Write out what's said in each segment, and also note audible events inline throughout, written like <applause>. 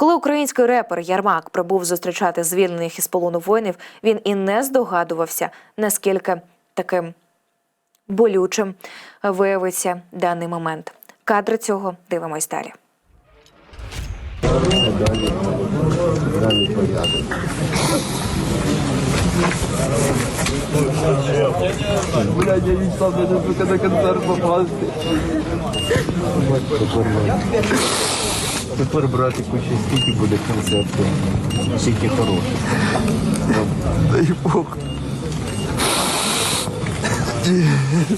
Коли український репер Ярмак прибув зустрічати звільнених із полону воїнів, він і не здогадувався, наскільки таким болючим виявиться даний момент. Кадри цього дивимось далі. Я мечтал. Тепер братику ще скільки буде концертів, скільки хороших. Дай Бог.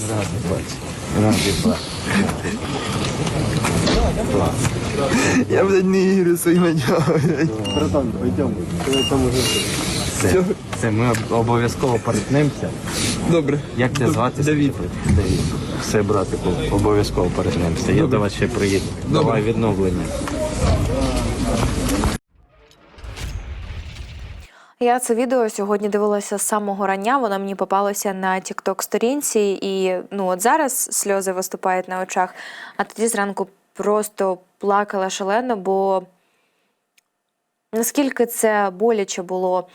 Радий бачити. Радий бачити. Я, блядь, не своїм очам, блядь. Братан, пойдем. Ты там уже... Все. Це ми обов'язково перетнемося. Добре. Як тебе звати? Давід. Давід. Все, братику, обов'язково перетнемося. Я до вас ще приїду. Давай відновлення. Я це відео сьогодні дивилася з самого рання. Воно мені попалося на тікток сторінці, і ну от зараз сльози виступають на очах. А тоді зранку просто плакала шалено, бо наскільки це боляче було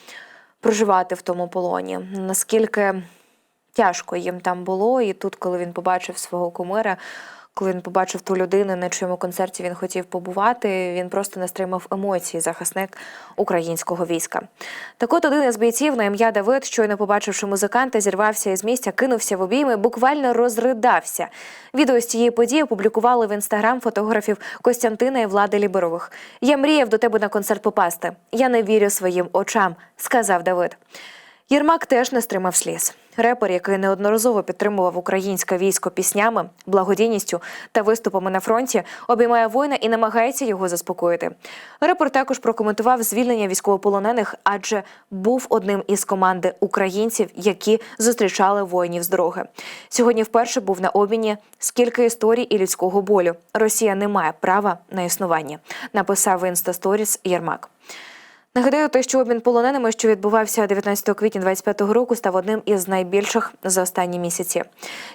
проживати в тому полоні, наскільки тяжко їм там було. І тут, коли він побачив свого кумира, коли він побачив ту людину, на чому концерті він хотів побувати, він просто не стримав емоцій, захисник українського війська. Так от один із бійців на ім'я Давид, щойно побачивши музиканта, зірвався із місця, кинувся в обійми, буквально розридався. Відео з цієї події опублікували в інстаграм фотографів Костянтина і Влади Ліберових. Я мріяв до тебе на концерт попасти. Я не вірю своїм очам, сказав Давид. Єрмак теж не стримав сліз. Репер, який неодноразово підтримував українське військо піснями, благодійністю та виступами на фронті, обіймає воїна і намагається його заспокоїти. Репер також прокоментував звільнення військовополонених, адже був одним із команди українців, які зустрічали воїнів з дороги. Сьогодні вперше був на обміні скільки історій і людського болю. Росія не має права на існування, написав в інстасторіс Єрмак. Нагадаю, те, що обмін полоненими, що відбувався 19 квітня 25 року, став одним із найбільших за останні місяці.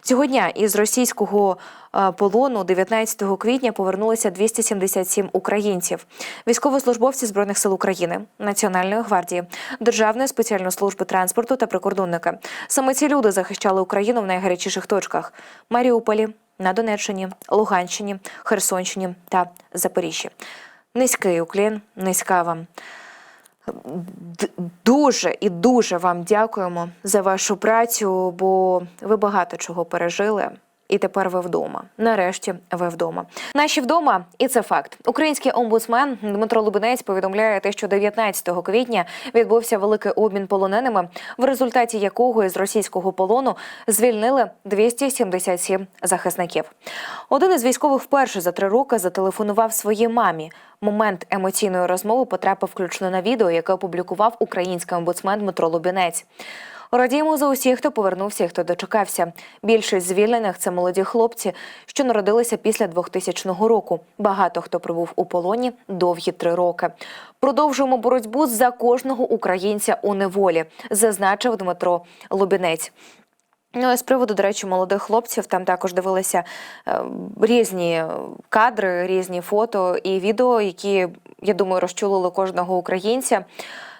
Цього дня із російського е, полону 19 квітня повернулися 277 українців, військовослужбовці збройних сил України, Національної гвардії, Державної спеціальної служби транспорту та прикордонники. Саме ці люди захищали Україну в найгарячіших точках: Маріуполі, на Донеччині, Луганщині, Херсонщині та Запоріжжі. Низький уклін, низька вам. Дуже і дуже вам дякуємо за вашу працю, бо ви багато чого пережили. І тепер ви вдома. Нарешті ви вдома. Наші вдома, і це факт. Український омбудсмен Дмитро Лубинець повідомляє те, що 19 квітня відбувся великий обмін полоненими, в результаті якого із російського полону звільнили 277 захисників. Один із військових вперше за три роки зателефонував своїй мамі. Момент емоційної розмови потрапив включно на відео, яке опублікував український омбудсмен Дмитро Лубінець. Радіємо за усіх, хто повернувся і хто дочекався. Більшість звільнених це молоді хлопці, що народилися після 2000 року. Багато хто пробув у полоні довгі три роки. Продовжуємо боротьбу за кожного українця у неволі, зазначив Дмитро Лубінець. Ну, і з приводу, до речі, молодих хлопців там також дивилися е, різні кадри, різні фото і відео, які, я думаю, розчулили кожного українця.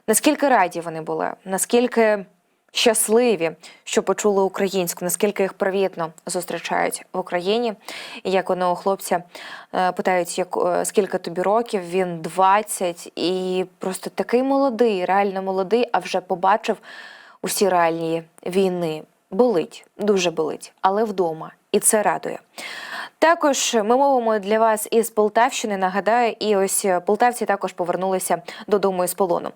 Наскільки раді вони були, наскільки щасливі, що почули українську, наскільки їх привітно зустрічають в Україні. І як одного хлопця е, питають, як, е, скільки тобі років, він 20, і просто такий молодий, реально молодий, а вже побачив усі реальні війни. Болить, дуже болить, але вдома, і це радує. Також ми мовимо для вас із Полтавщини. Нагадаю, і ось полтавці також повернулися додому із полону.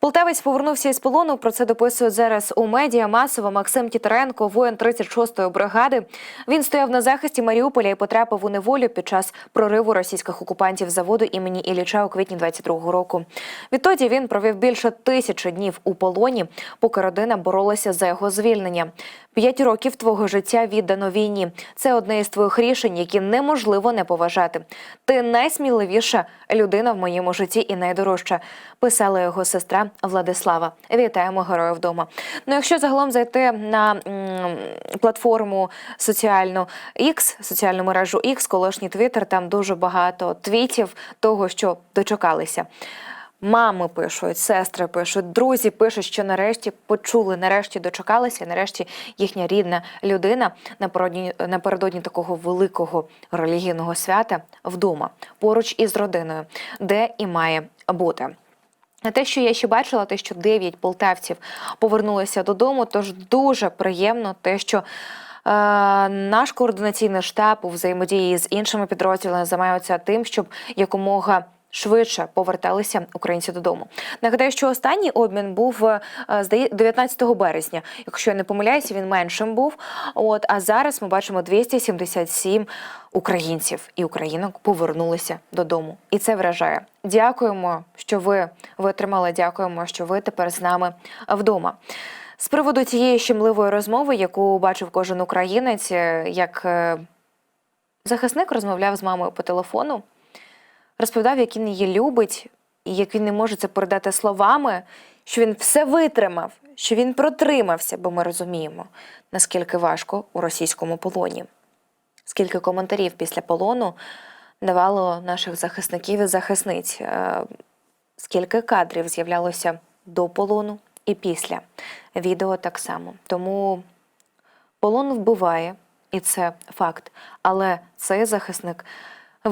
Полтавець повернувся із полону. Про це дописують зараз у медіа масово. Максим Тітаренко, воїн 36-ї бригади. Він стояв на захисті Маріуполя і потрапив у неволю під час прориву російських окупантів заводу імені Ілліча у квітні 22-го року. Відтоді він провів більше тисячі днів у полоні, поки родина боролася за його звільнення. П'ять років твого життя віддано війні. Це одне із твоїх рішень, які неможливо не поважати. Ти найсміливіша людина в моєму житті і найдорожча, писала його сестра Владислава. Вітаємо героїв вдома. Ну, якщо загалом зайти на м, платформу соціальну X, соціальну мережу X, колишній Twitter, там дуже багато твітів того, що дочекалися. Мами пишуть, сестри пишуть, друзі пишуть, що нарешті почули, нарешті дочекалися, нарешті їхня рідна людина напередодні, напередодні такого великого релігійного свята вдома, поруч із родиною, де і має бути. Те, що я ще бачила, те, що 9 полтавців повернулися додому, тож дуже приємно те, що. е, Наш координаційний штаб у взаємодії з іншими підрозділами займаються тим, щоб якомога швидше поверталися українці додому. Нагадаю, що останній обмін був е, здає- 19 березня. Якщо я не помиляюся, він меншим був. От а зараз ми бачимо 277 українців і українок повернулися додому, і це вражає. Дякуємо, що ви витримали. Дякуємо, що ви тепер з нами вдома. З приводу цієї щемливої розмови, яку бачив кожен українець, е, як е, захисник розмовляв з мамою по телефону, розповідав, як він її любить, і як він не може це передати словами, що він все витримав, що він протримався, бо ми розуміємо, наскільки важко у російському полоні. Скільки коментарів після полону давало наших захисників і захисниць, е, скільки кадрів з'являлося до полону і після. Відео так само. Тому полон вбиває, і це факт. Але цей захисник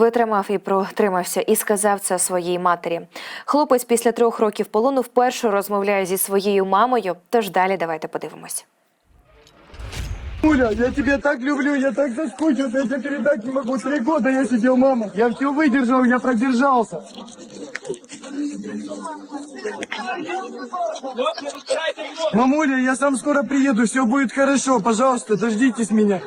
витримав і протримався, і сказав це своїй матері. Хлопець після трьох років полону вперше розмовляє зі своєю мамою. Тож далі давайте подивимось. Уля, я тебя так люблю, я так соскучился, я тебе передать не могу. Три года я сидел, мама. Я все выдержал, я продержался. Мамуля, я сам скоро приеду, все будет хорошо, пожалуйста, дождитесь меня.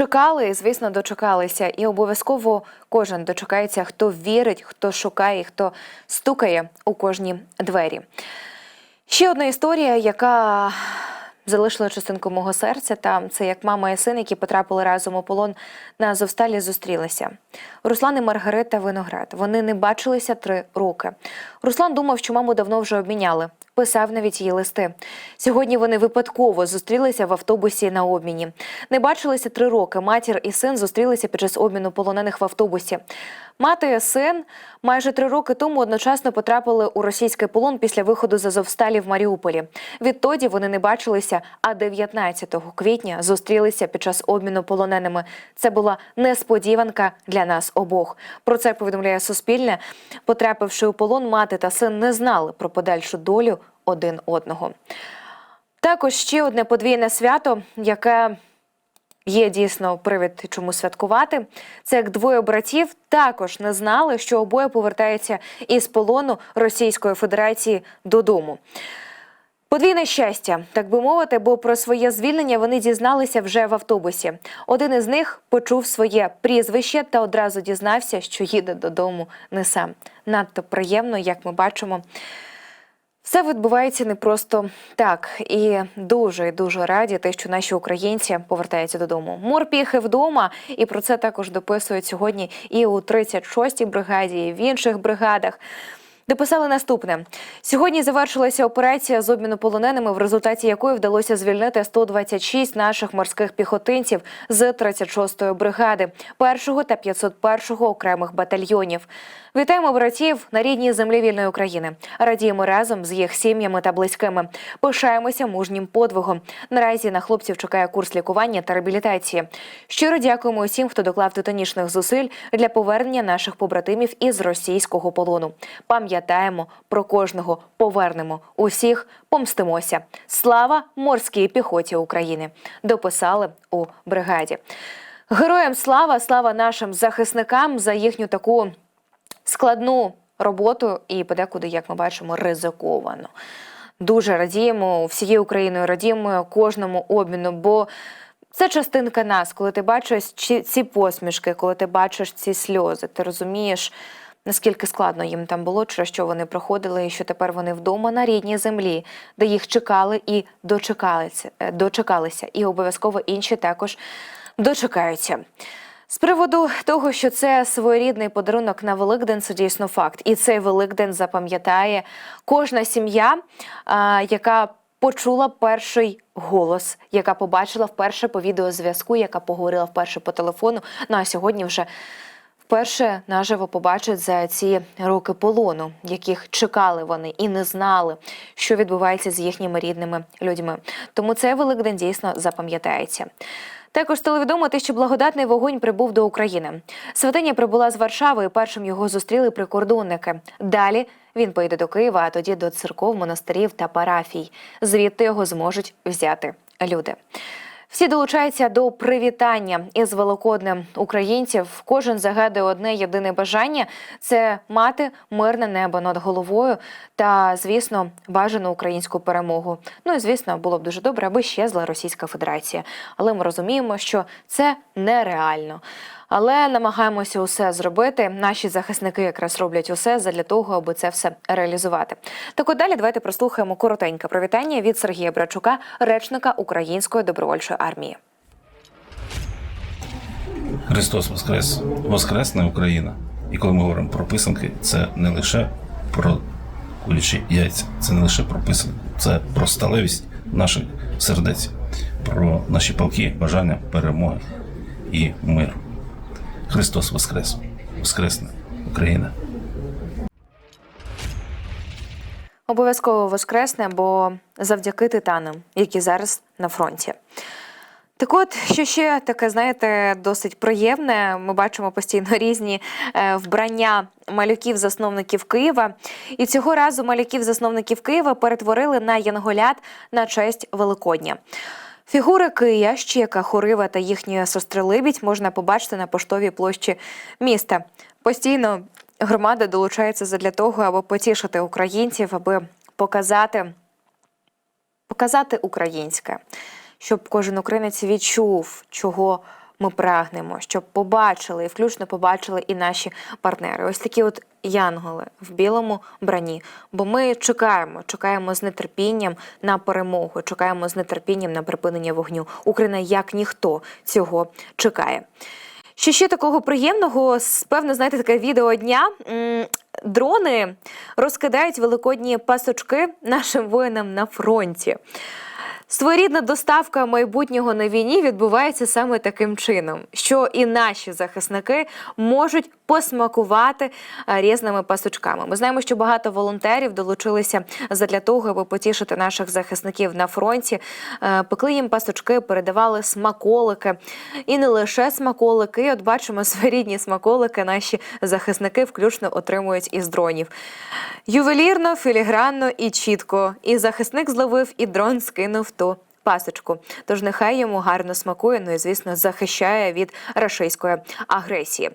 Чекали, звісно, дочекалися, і обов'язково кожен дочекається, хто вірить, хто шукає, хто стукає у кожні двері. Ще одна історія, яка залишила частинку мого серця. Там це як мама і син, які потрапили разом у полон на Азовсталі, зустрілися. Руслан і Маргарита Виноград. Вони не бачилися три роки. Руслан думав, що маму давно вже обміняли. Писав навіть її листи. Сьогодні вони випадково зустрілися в автобусі на обміні. Не бачилися три роки. Матір і син зустрілися під час обміну полонених в автобусі. Мати і син майже три роки тому одночасно потрапили у російський полон після виходу з Азовсталі в Маріуполі. Відтоді вони не бачилися, а 19 квітня зустрілися під час обміну полоненими. Це була несподіванка для нас обох. Про це повідомляє Суспільне. Потрапивши у полон, мати та син не знали про подальшу долю один одного. Також ще одне подвійне свято, яке є дійсно привід чому святкувати. Це як двоє братів також не знали, що обоє повертаються із полону Російської Федерації додому. Подвійне щастя, так би мовити, бо про своє звільнення вони дізналися вже в автобусі. Один із них почув своє прізвище та одразу дізнався, що їде додому не сам. Надто приємно, як ми бачимо. Все відбувається не просто так, і дуже дуже раді те, що наші українці повертаються додому. Морпіхи вдома, і про це також дописують сьогодні і у 36-й бригаді, і в інших бригадах. Дописали наступне: сьогодні завершилася операція з обміну полоненими, в результаті якої вдалося звільнити 126 наших морських піхотинців з 36-ї бригади, 1-го та 501-го окремих батальйонів. Вітаємо братів на рідній землі вільної України. Радіємо разом з їх сім'ями та близькими. Пишаємося мужнім подвигом. Наразі на хлопців чекає курс лікування та реабілітації. Щиро дякуємо усім, хто доклав титанічних зусиль для повернення наших побратимів із російського полону. Пам'ятаємо про кожного, повернемо усіх, помстимося. Слава морській піхоті України! Дописали у бригаді. Героям слава, слава нашим захисникам за їхню таку складну роботу і подекуди, як ми бачимо, ризиковано. Дуже радіємо всією Україною, радіємо кожному обміну, бо це частинка нас, коли ти бачиш ці- посмішки, коли ти бачиш ці сльози, ти розумієш наскільки складно їм там було, через що вони проходили, і що тепер вони вдома на рідній землі, де їх чекали і дочекалися, е, дочекалися, і обов'язково інші також дочекаються. З приводу того, що це своєрідний подарунок на Великдень, це дійсно факт. І цей Великдень запам'ятає кожна сім'я, яка почула перший голос, яка побачила вперше по відеозв'язку, яка поговорила вперше по телефону. Ну а сьогодні вже вперше наживо побачать за ці роки полону, яких чекали вони і не знали, що відбувається з їхніми рідними людьми. Тому цей Великдень дійсно запам'ятається. Також стало відомо те, що благодатний вогонь прибув до України. Святиня прибула з Варшави, і першим його зустріли прикордонники. Далі він поїде до Києва, а тоді до церков, монастирів та парафій. Звідти його зможуть взяти люди. Всі долучаються до привітання із великоднем українців. Кожен загадує одне єдине бажання це мати мирне небо над головою та, звісно, бажану українську перемогу. Ну і звісно, було б дуже добре, аби щезла Російська Федерація. Але ми розуміємо, що це нереально. Але намагаємося усе зробити. Наші захисники якраз роблять усе для того, аби це все реалізувати. Так от далі давайте прослухаємо коротеньке привітання від Сергія Брачука, речника Української добровольчої армії. Христос Воскрес! Воскресне Україна! І коли ми говоримо про писанки, це не лише про кулячі яйця, це не лише про писанки, це про сталевість наших сердець, про наші палки, бажання перемоги і миру. Христос Воскрес! Воскресне Україна! Обов'язково воскресне, бо завдяки титанам, які зараз на фронті. Так от, що ще таке, знаєте, досить приємне. Ми бачимо постійно <laughs> різні е, вбрання малюків-засновників Києва. І цього разу малюків-засновників Києва перетворили на янголят на честь Великодня. Фігури Кия, Щека, Хорива та їхньої сестри Либідь можна побачити на поштовій площі міста. Постійно громада долучається задля того, аби потішити українців, аби показати показати українське, щоб кожен українець відчув, чого ми прагнемо, щоб побачили і включно побачили і наші партнери. Ось такі от янголи в білому брані. Бо ми чекаємо, чекаємо з нетерпінням на перемогу, чекаємо з нетерпінням на припинення вогню. Україна як ніхто цього чекає. Що ще такого приємного, певно, знаєте, таке відео дня. Дрони розкидають великодні пасочки нашим воїнам на фронті. Своєрідна доставка майбутнього на війні відбувається саме таким чином, що і наші захисники можуть посмакувати е, різними пасочками. Ми знаємо, що багато волонтерів долучилися задля того, аби потішити наших захисників на фронті. Е, Пекли їм пасочки, передавали смаколики. І не лише смаколики. От бачимо <laughs> своєрідні смаколики. Наші захисники включно отримують із дронів. Ювелірно, філігранно і чітко. І захисник зловив, і дрон скинув ту пасочку. Тож нехай йому гарно смакує, ну і звісно захищає від рашистської агресії.